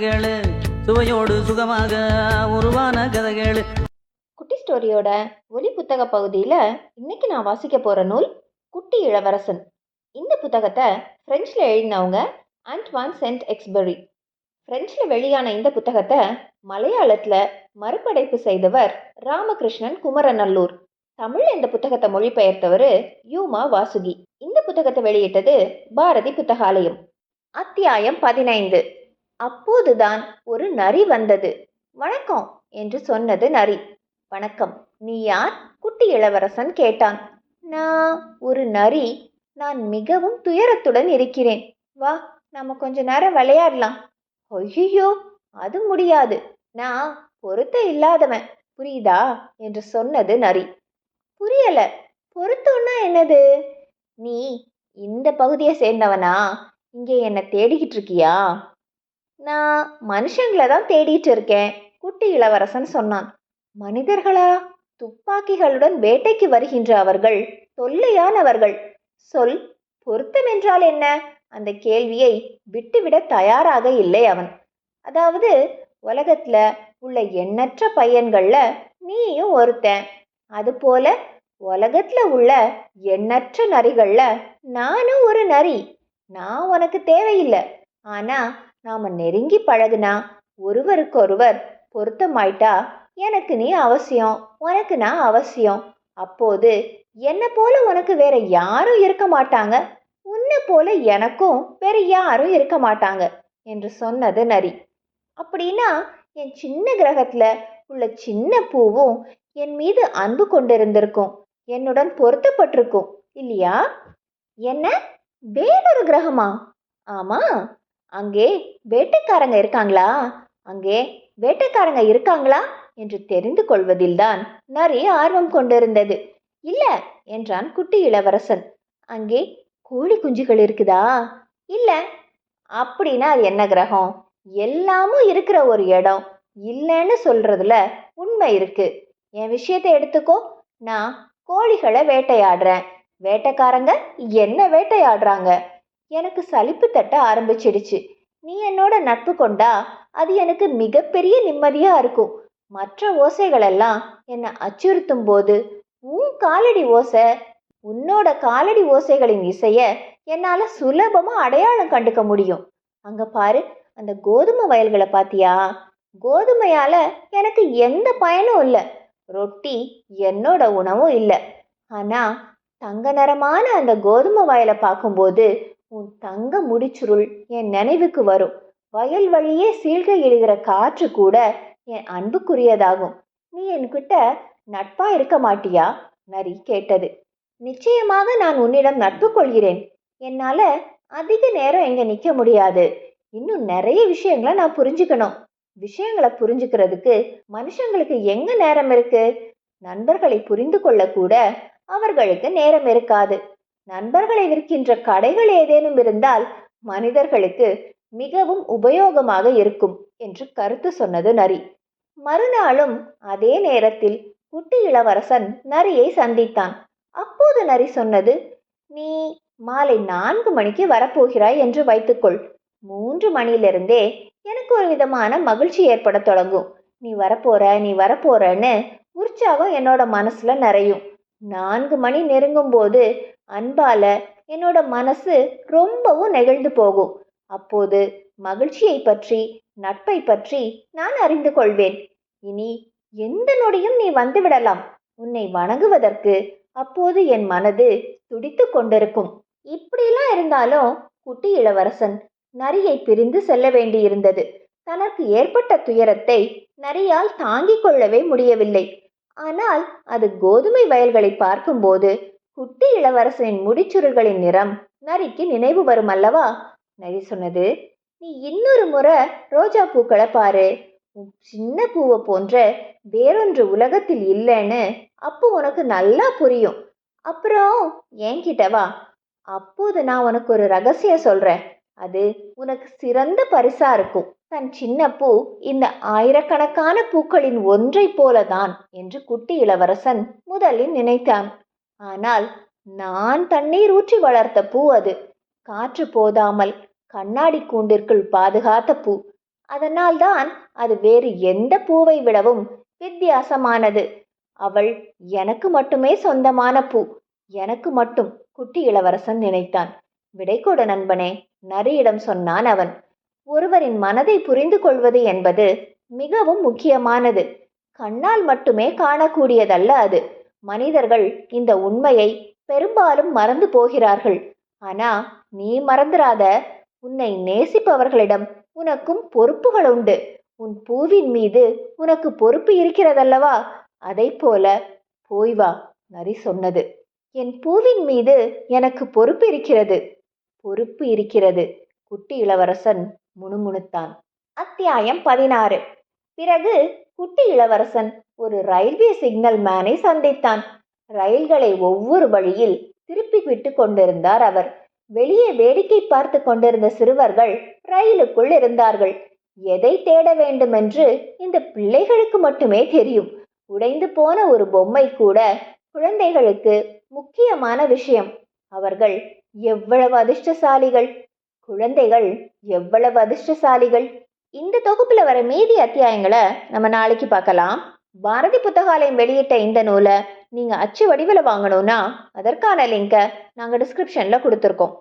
கதைகள் சுவையோடு சுகமாக உருவான கதைகள். குட்டி ஸ்டோரியோட ஒலி புத்தக பகுதியில் இன்னைக்கு நான் வாசிக்க போகிற நூல் குட்டி இளவரசன். இந்த புத்தகத்தை ஃப்ரெஞ்சில் எழுதினவங்க ஆண்ட்வான் சென்ட் எக்ஸ்பெரி ஃப்ரெஞ்சில் வெளியான இந்த புத்தகத்தை மலையாளத்தில் மறுபடைப்பு செய்தவர் ராமகிருஷ்ணன் குமரநல்லூர். தமிழில் இந்த புத்தகத்தை மொழிபெயர்த்தவர் யூமா வாசுகி. இந்த புத்தகத்தை வெளியிட்டது பாரதி புத்தகாலயம். அத்தியாயம் பதினைந்து. அப்போதுதான் ஒரு நரி வந்தது. வணக்கம் என்று சொன்னது நரி. வணக்கம். நீ யார்? குட்டி இளவரசன் கேட்டான். நான் ஒரு நரி. நான் மிகவும் துயரத்துடன் இருக்கிறேன். வா நம்ம கொஞ்ச நேரம் விளையாடலாம். ஐயோ அது முடியாது. நான் பொருத்த இல்லாதவன். புரியுதா? என்று சொன்னது நரி. புரியல. பொருத்தம்னா என்னது? நீ இந்த பகுதியை சேர்ந்தவனா? இங்கே என்னை தேடிக்கிட்டு இருக்கியா? நான் மனுஷங்களை தான் தேடிட்டு இருக்கேன் குட்டி இளவரசன் சொன்னான். மனிதர்களா? துப்பாக்கிகளுடன் வேட்டைக்கு வருகின்ற அவர்கள் தொல்லையானவர்கள். சொல் பொருத்தம் என்றால் என்ன? அந்த கேள்வியை விட்டுவிட தயாராக இல்லை அவன். அதாவது உலகத்துல உள்ள எண்ணற்ற பையன்கள்ல நீயும் ஒருத்தன். அதுபோல உலகத்துல உள்ள எண்ணற்ற நரிகள்ல நானும் ஒரு நரி. நான் உனக்கு தேவையில்லை. ஆனா நாம நெருங்கி பழகுனா ஒருவருக்கொருவர் பொருத்தமாயிட்டா எனக்கு நீ அவசியம் உனக்கு நான் அவசியம். அப்போது என்னை போல உனக்கு வேற யாரும் இருக்க மாட்டாங்க? உன்னை போல எனக்கும் வேற யாரும் இருக்க மாட்டாங்க என்று சொன்னது நரி. அப்படின்னா என் சின்ன கிரகத்துல உள்ள சின்ன பூவும் என் மீது அன்பு கொண்டிருந்திருக்கும். என்னுடன் பொருத்தப்பட்டிருக்கும் இல்லையா? என்ன? வேறொரு கிரகமா? ஆமா. அங்கே வேட்டைக்காரங்க இருக்காங்களா? அங்கே வேட்டைக்காரங்க இருக்காங்களா? என்று தெரிந்து கொள்வதில்தான் நரி ஆர்வம் கொண்டிருந்தது. இல்ல என்றான் குட்டி இளவரசன். அங்கே கோழி குஞ்சுகள் இருக்குதா? இல்ல. அப்படின்னா அது என்ன கிரகம்? எல்லாமும் இருக்கிற ஒரு இடம். இல்லைன்னு சொல்றதுல உண்மை இருக்கு. என் விஷயத்தை எடுத்துக்கோ. நான் கோழிகளை வேட்டையாடுறேன். வேட்டைக்காரங்க என்ன வேட்டையாடுறாங்க? எனக்கு சலிப்பு தட்ட ஆரம்பிச்சிடுச்சு. நீ என்னோட நட்பு கொண்டா அது எனக்கு மிகப்பெரிய நிம்மதியா இருக்கும். மற்ற ஓசைகளெல்லாம் என்னை அச்சுறுத்தும் போது உன் காலடி ஓசை உன்னோட காலடி ஓசைகளின் இசைய என்னால சுலபமா அடையாளம் கண்டுக்க முடியும். அங்க பாரு அந்த கோதுமை வயல்களை பாத்தியா? கோதுமையால எனக்கு எந்த பயனும் இல்லை. ரொட்டி என்னோட உணவும் இல்லை. ஆனா தங்க நிறமான அந்த கோதுமை வயலை பார்க்கும்போது உன் தங்க முடிச்சுருள் என் நினைவுக்கு வரும். வயல் வழியே சீழ்கை எழுகிற காற்று கூட என் அன்புக்குரியதாகும். நீ என்கிட்ட நட்பா இருக்க மாட்டியா? நரி கேட்டது. நிச்சயமாக நான் உன்னிடம் நட்பு கொள்கிறேன். என்னால அதிக நேரம் இங்க நிக்க முடியாது. இன்னும் நிறைய விஷயங்களை நான் புரிஞ்சுக்கணும். விஷயங்களை புரிஞ்சுக்கிறதுக்கு மனுஷங்களுக்கு எங்க நேரம் இருக்கு? நண்பர்களை புரிந்து கொள்ள கூட அவர்களுக்கு நேரம் இருக்காது. நண்பர்களை விற்கின்ற கடைகள் ஏதேனும் இருந்தால் மனிதர்களுக்கு மிகவும் உபயோகமாக இருக்கும் என்று கருத்து சொன்னது நரி. மறுநாளும் அதே நேரத்தில் குட்டி இளவரசன் நரியை சந்தித்தான். அப்போது நரி சொன்னது நீ மாலை நான்கு மணிக்கு வரப்போகிறாய் என்று வைத்துக்கொள். மூன்று மணியிலிருந்தே எனக்கு ஒரு விதமான மகிழ்ச்சி ஏற்பட தொடங்கும். நீ வரப்போற நீ வரப்போறன்னு உற்சாகம் என்னோட மனசுல நிறையும். நான்கு மணி நெருங்கும் போது அன்பால என்னோட மனசு ரொம்பவும் நெகிழ்ந்து போகும். அப்போது மகிழ்ச்சியை பற்றி நட்பை பற்றி நான் அறிந்து கொள்வேன். இனி எந்த நொடியும் நீ வந்துவிடலாம் உன்னை வணங்குவதற்கு அப்போது என் மனது துடித்து கொண்டிருக்கும். இப்படிலாம் இருந்தாலும் குட்டி இளவரசன் நரியை பிரிந்து செல்ல வேண்டியிருந்தது. தனக்கு ஏற்பட்ட துயரத்தை நரியால் தாங்கிக் கொள்ளவே முடியவில்லை. ஆனால் அது கோதுமை வயல்களை பார்க்கும்போது குட்டி இளவரசனின் முடிச்சுருள்களின் நிறம் நரிக்கு நினைவு வரும் அல்லவா நரி சொன்னது நீ இன்னொரு முறை ரோஜா பூக்களை பாரு. உன் சின்ன பூவை போன்ற வேறொன்று உலகத்தில் இல்லைன்னு அப்போ உனக்கு நல்லா புரியும். அப்புறம் என்கிட்ட வா. அப்போது நான் உனக்கு ஒரு ரகசியம் சொல்றேன். அது உனக்கு சிறந்த பரிசா இருக்கும். தன் சின்ன பூ இந்த ஆயிரக்கணக்கான பூக்களின் ஒன்றைப் போலதான் என்று குட்டி இளவரசன் முதலில் நினைத்தான். ஆனால் நான் தண்ணீர் ஊற்றி வளர்த்த பூ அது. காற்று போதாமல் கண்ணாடி கூண்டிற்குள் பாதுகாத்த பூ. அதனால்தான் அது வேறு எந்த பூவை விடவும் வித்தியாசமானது. அவள் எனக்கு மட்டுமே சொந்தமான பூ. எனக்கு மட்டும் குட்டி இளவரசன் நினைத்தான். விடை கொடு நண்பனே நரியிடம் சொன்னான் அவன். ஒருவரின் மனதை புரிந்து கொள்வது என்பது மிகவும் முக்கியமானது. கண்ணால் மட்டுமே காணக்கூடியதல்ல அது. மனிதர்கள் இந்த உண்மையை பெரும்பாலும் மறந்து போகிறார்கள். ஆனா நீ மறந்துராத உன்னை நேசிப்பவர்களிடம் உனக்கும் பொறுப்புகள் உண்டு. உன் பூவின் மீது உனக்கு பொறுப்பு இருக்கிறதல்லவா? அதை போல போய் வா நரி சொன்னது. என் பூவின் மீது எனக்கு பொறுப்பு இருக்கிறது. பொறுப்பு இருக்கிறது குட்டி இளவரசன் முணுமுணுத்தான். அத்தியாயம் பதினாறு. பிறகு குட்டி இளவரசன் ஒரு ரயில்வே சிக்னல் மேனை சந்தித்தான். ரயில்களை ஒவ்வொரு வழியில் திருப்பி விட்டு கொண்டிருந்தார் அவர். வெளியே வேடிக்கை பார்த்து கொண்டிருந்த சிறுவர்கள் ரயிலுக்குள் இருந்தார்கள். எதை தேட வேண்டுமென்று இந்த பிள்ளைகளுக்கு மட்டுமே தெரியும். உடைந்து போன ஒரு பொம்மை கூட குழந்தைகளுக்கு முக்கியமான விஷயம். அவர்கள் எவ்வளவு அதிர்ஷ்டசாலிகள்? குழந்தைகள் எவ்வளவு அதிர்ஷ்டசாலிகள்? இந்த தொகுப்புல வர மீதி அத்தியாயங்களை நம்ம நாளைக்கு பார்க்கலாம். பாரதி புத்தகாலயம் வெளியிட்ட இந்த நூலை நீங்க அச்சு வடிவில் வாங்கணும்னா அதற்கான லிங்கை நாங்கள் டிஸ்கிரிப்ஷன்ல கொடுத்துருக்கோம்.